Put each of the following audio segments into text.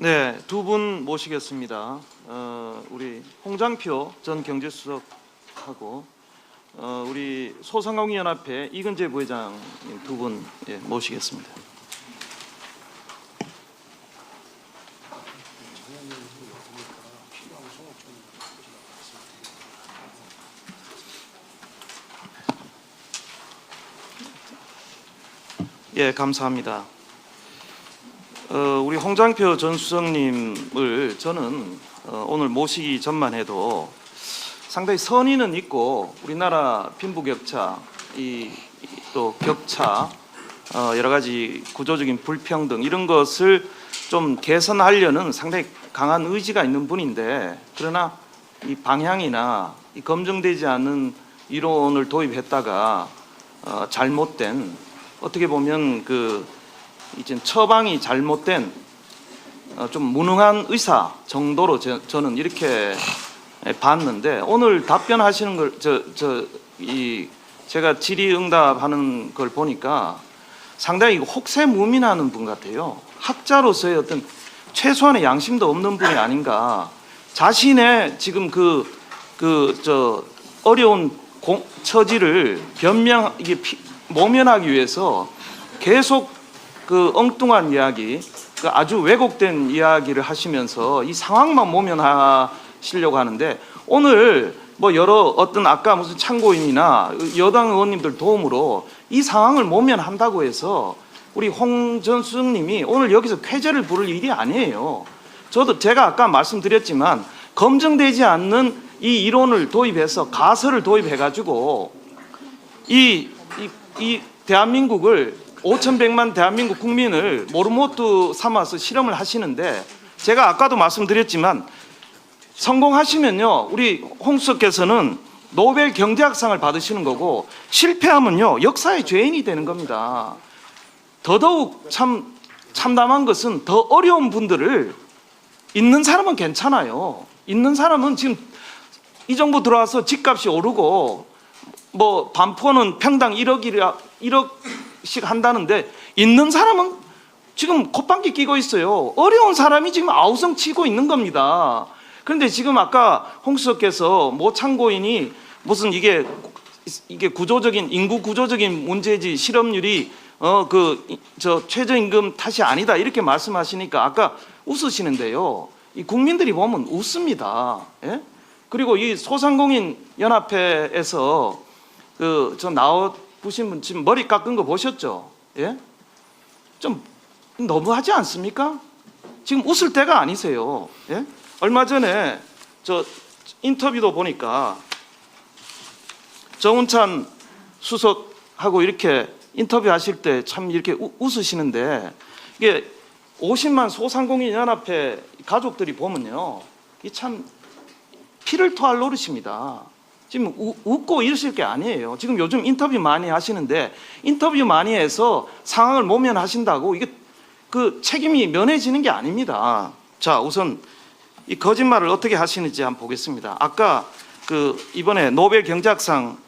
네, 두 분 모시겠습니다. 어, 우리 홍장표 전 경제수석하고 어, 우리 소상공인연합회 이근재 부회장 두분 예, 모시겠습니다. 예, 감사합니다. 어, 우리 홍장표 전 수석님을 저는 어, 오늘 모시기 전만 해도 상당히 선의는 있고 우리나라 빈부격차, 이 또 격차, 어, 여러 가지 구조적인 불평등 이런 것을 좀 개선하려는 상당히 강한 의지가 있는 분인데 그러나 이 방향이나 이 검증되지 않은 이론을 도입했다가 어, 잘못된 어떻게 보면 그 이제 처방이 잘못된 어, 좀 무능한 의사 정도로 저, 저는 이렇게 봤는데 오늘 답변하시는 걸 저 저 이 제가 질의응답하는 걸 보니까 상당히 혹세무민하는 분 같아요. 학자로서의 어떤 최소한의 양심도 없는 분이 아닌가. 자신의 지금 그 그 저 어려운 공, 처지를 변명 이게 피, 모면하기 위해서 계속 그 엉뚱한 이야기, 그 아주 왜곡된 이야기를 하시면서 이 상황만 모면하시려고 하는데 오늘 뭐 여러 어떤 아까 무슨 참고인이나 여당 의원님들 도움으로 이 상황을 모면한다고 해서 우리 홍 전 수석님이 오늘 여기서 쾌재를 부를 일이 아니에요. 저도 제가 아까 말씀드렸지만 검증되지 않는 이 이론을 도입해서 가설을 도입해가지고 이, 이, 이 대한민국을 5천백만 대한민국 국민을 모르모트 삼아서 실험을 하시는데 제가 아까도 말씀드렸지만 성공하시면요 우리 홍 수석께서는 노벨 경제학상을 받으시는 거고 실패하면요 역사의 죄인이 되는 겁니다. 더더욱 참 참담한 것은 더 어려운 분들을 있는 사람은 괜찮아요. 있는 사람은 지금 이 정부 들어와서 집값이 오르고 뭐 반포는 평당 1억이라 1억 씩 한다는데 있는 사람은 지금 콧방귀 끼고 있어요. 어려운 사람이 지금 아우성 치고 있는 겁니다. 그런데 지금 아까 홍수석께서 모 참고인이 무슨 이게 이게 구조적인 인구 구조적인 문제지 실업률이 어 그 저 최저임금 탓이 아니다 이렇게 말씀하시니까 아까 웃으시는데요. 이 국민들이 보면 웃습니다. 예? 그리고 이 소상공인 연합회에서 그 저 나와 분 지금 머리 깎은 거 보셨죠? 예? 좀 너무하지 않습니까? 지금 웃을 때가 아니세요. 예? 얼마 전에 저 인터뷰도 보니까 정운찬 수석하고 이렇게 인터뷰하실 때 참 이렇게 우- 웃으시는데 이게 50만 소상공인 연합회 가족들이 보면요, 이 참 피를 토할 노릇입니다. 지금 우- 웃고 이러실 게 아니에요. 지금 요즘 인터뷰 많이 하시는데 인터뷰 많이 해서 상황을 모면하신다고 이게 그 책임이 면해지는 게 아닙니다. 자, 우선 이 거짓말을 어떻게 하시는지 한번 보겠습니다. 아까 그 이번에 노벨 경제학상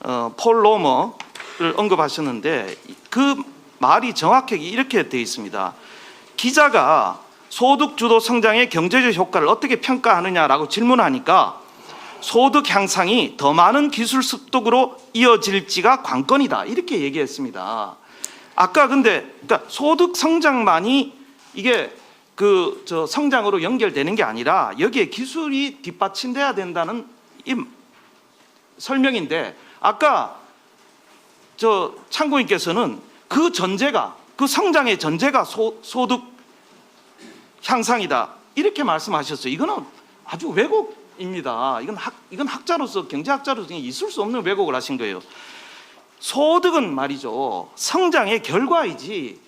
어, 폴 로머를 언급하셨는데 그 말이 정확하게 이렇게 되어 있습니다. 기자가 소득 주도 성장의 경제적 효과를 어떻게 평가하느냐라고 질문하니까 소득 향상이 더 많은 기술 습득으로 이어질지가 관건이다 이렇게 얘기했습니다. 아까 근데 그러니까 소득 성장만이 이게 그 저 성장으로 연결되는 게 아니라 여기에 기술이 뒷받침돼야 된다는 이 설명인데 아까 저 참고인께서는 그 전제가 그 성장의 전제가 소, 소득 향상이다 이렇게 말씀하셨어요. 이거는 아주 왜곡 입니다. 이건 학 이건 학자로서 경제학자로서 있을 수 없는 왜곡을 하신 거예요. 소득은 말이죠 성장의 결과이지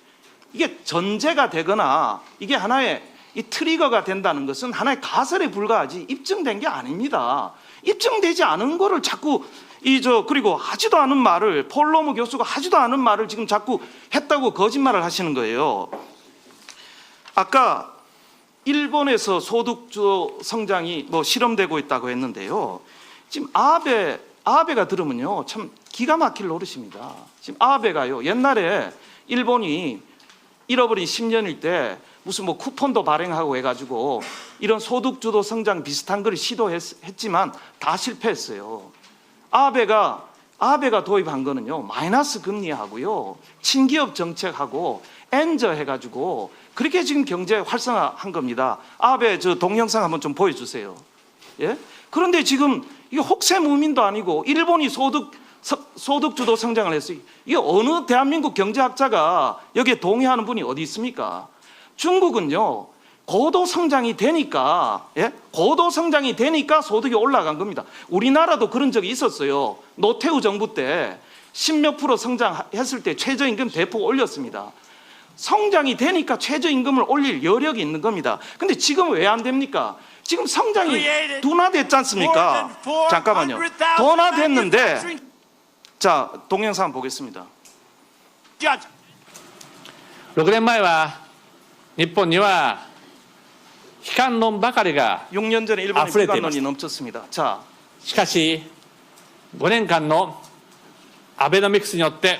이게 전제가 되거나 이게 하나의 이 트리거가 된다는 것은 하나의 가설에 불과하지 입증된 게 아닙니다. 입증되지 않은 거를 자꾸 이 저 그리고 하지도 않은 말을 폴로무 교수가 하지도 않은 말을 지금 자꾸 했다고 거짓말을 하시는 거예요. 아까 일본에서 소득주 성장이 뭐 실험되고 있다고 했는데요. 지금 아베 아베가 들으면요 참 기가 막힐 노릇입니다. 지금 아베가요 옛날에 일본이 잃어버린 10년일 때 무슨 뭐 쿠폰도 발행하고 해가지고 이런 소득주도 성장 비슷한 걸 시도했지만 다 실패했어요. 아베가 아베가 도입한 거는요 마이너스 금리하고요 친기업 정책하고 엔저 해가지고 그렇게 지금 경제 활성화한 겁니다. 아베 저 동영상 한번 좀 보여주세요. 예? 그런데 지금 이게 혹세무민도 아니고 일본이 소득 서- 소득 주도 성장을 했어요. 이게 어느 대한민국 경제학자가 여기에 동의하는 분이 어디 있습니까? 중국은요 고도 성장이 되니까 예? 고도 성장이 되니까 소득이 올라간 겁니다. 우리나라도 그런 적이 있었어요. 노태우 정부 때 십몇 프로 성장했을 때 최저임금 대폭 올렸습니다. 성장이 되니까 최저임금을 올릴 여력이 있는 겁니다. 근데 지금 왜 안 됩니까? 지금 성장이 둔화됐지 않습니까? 잠깐만요. 둔화됐는데 자 동영상 보겠습니다. 6年前は日本には悲観論ばかりが 6년 전에 일본에溢れてい 비관론이 넘쳤습니다. 자, しかし5年間のアベノミクスによって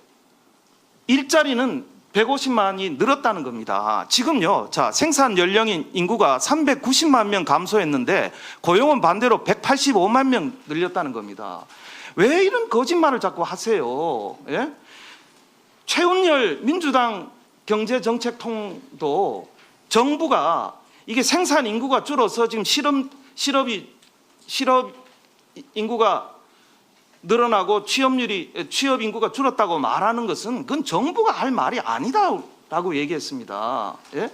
일자리는 150만이 늘었다는 겁니다. 지금요, 자, 생산 연령인 인구가 390만 명 감소했는데 고용은 반대로 185만 명 늘렸다는 겁니다. 왜 이런 거짓말을 자꾸 하세요? 예? 최은열 민주당 경제정책통도 정부가 이게 생산 인구가 줄어서 지금 실업 실업이 실업 인구가 늘어나고 취업률이 취업 인구가 줄었다고 말하는 것은 그건 정부가 할 말이 아니다라고 얘기했습니다. 예?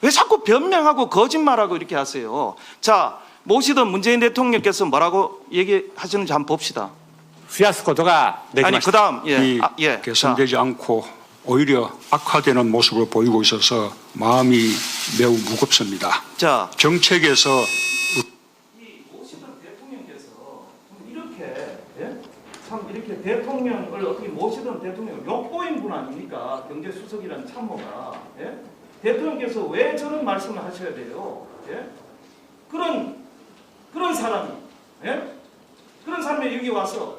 왜 자꾸 변명하고 거짓말하고 이렇게 하세요? 자 모시던 문재인 대통령께서 뭐라고 얘기하시는지 한번 봅시다. 피아스코도가 아니 그다음 예, 아, 예. 개선되지 자. 않고 오히려 악화되는 모습을 보이고 있어서 마음이 매우 무겁습니다. 자 정책에서 대통령을 어떻게 모시던 대통령 욕보인 분 아닙니까 경제수석이라는 참모가 예? 대통령께서 왜 저런 말씀을 하셔야 돼요? 예? 그런 그런 사람이 예? 그런 사람이 여기 와서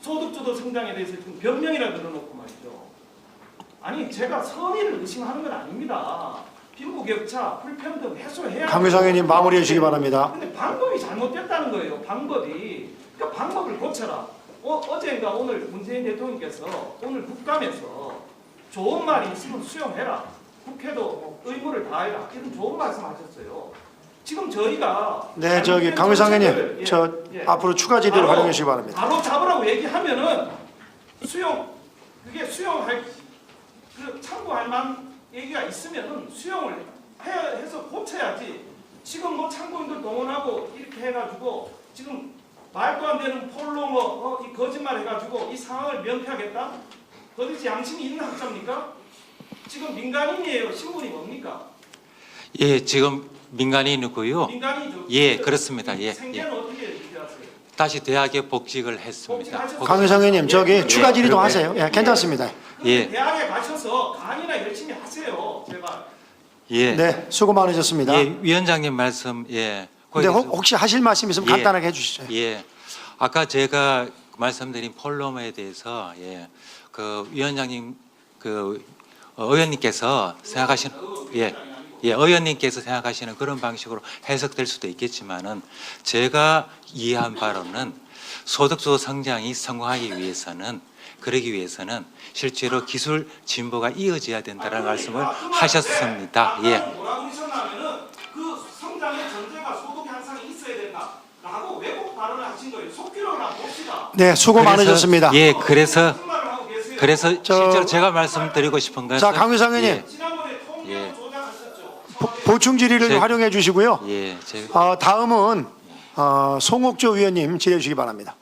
소득주도 성장에 대해서 지금 변명이라 늘어놓고 말이죠. 아니 제가 선의를 의심하는 건 아닙니다. 빈부격차, 불평등 해소해야 강의상 의원님 마무리해 주시기 바랍니다. 근데 방법이 잘못됐다는 거예요. 방법이. 그러니까 방법을 고쳐라. 어, 어제인가 오늘 문재인 대통령께서 오늘 국감에서 좋은 말이 있으면 수용해라. 국회도 뭐 의무를 다해라. 이런 좋은 말씀 하셨어요. 지금 저희가 네, 저기 강의상 의원님, 예, 저 예. 앞으로 추가 바로- 활용해 주시기 바랍니다. 바로 잡으라고 얘기하면은 수용 그게 수용할 그 참고할 만 얘기가 있으면은 수용을 해, 해서 고쳐야지. 지금 뭐 참고인들 동원하고 이렇게 해가지고 지금 말도 안 되는 폴로 뭐 어, 이 거짓말 해가지고 이 상황을 면피하겠다? 도대체 양심이 있는 학자입니까? 지금 민간인이에요. 신분이 뭡니까? 예, 지금 민간인이고요. 민간인이죠. 예, 그렇습니다. 예, 생계는 어떻게 이렇게 하세요? 다시 대학에 복직을 했습니다. 복직하셨어요? 강의상 의원님, 저기 예, 추가 질의도 그리고- 하세요. 예, 괜찮습니다. 예. 대학에 가셔서 강의나 열심히 하세요. 제발. 예, 네, 수고 많으셨습니다. 예, 위원장님 말씀 예. 근데 혹- 혹시 하실 말씀 있으면 예. 간단하게 해주시죠. 예, 아까 제가 말씀드린 폴로머에 대해서 예, 그 위원장님 그 어, 의원님께서 생각하시는 예, 예, 의원님께서 생각하시는 그런 방식으로 해석될 수도 있겠지만은 제가 이해한 바로는 소득주도 성장이 성공하기 위해서는 그러기 위해서는 실제로 기술 진보가 이어져야 된다는 말씀을 하셨습니다. 예. 라고 왜곡 발언을 하신 거예요. 속기록을 한번 봅시다. 네, 수고 그래서- 많으셨습니다. 예, 그래서 무슨 말을 하고 계세요? 그래서 저- 실제로 제가 말씀드리고 싶은 것은 자, 강의상 의원님. 예, 지난번에 예. 조작하셨죠. 보- 보충 질의를 제- 활용해 주시고요. 예, 제가 어, 다음은 어, 송옥조 위원님 질의해 주시기 바랍니다.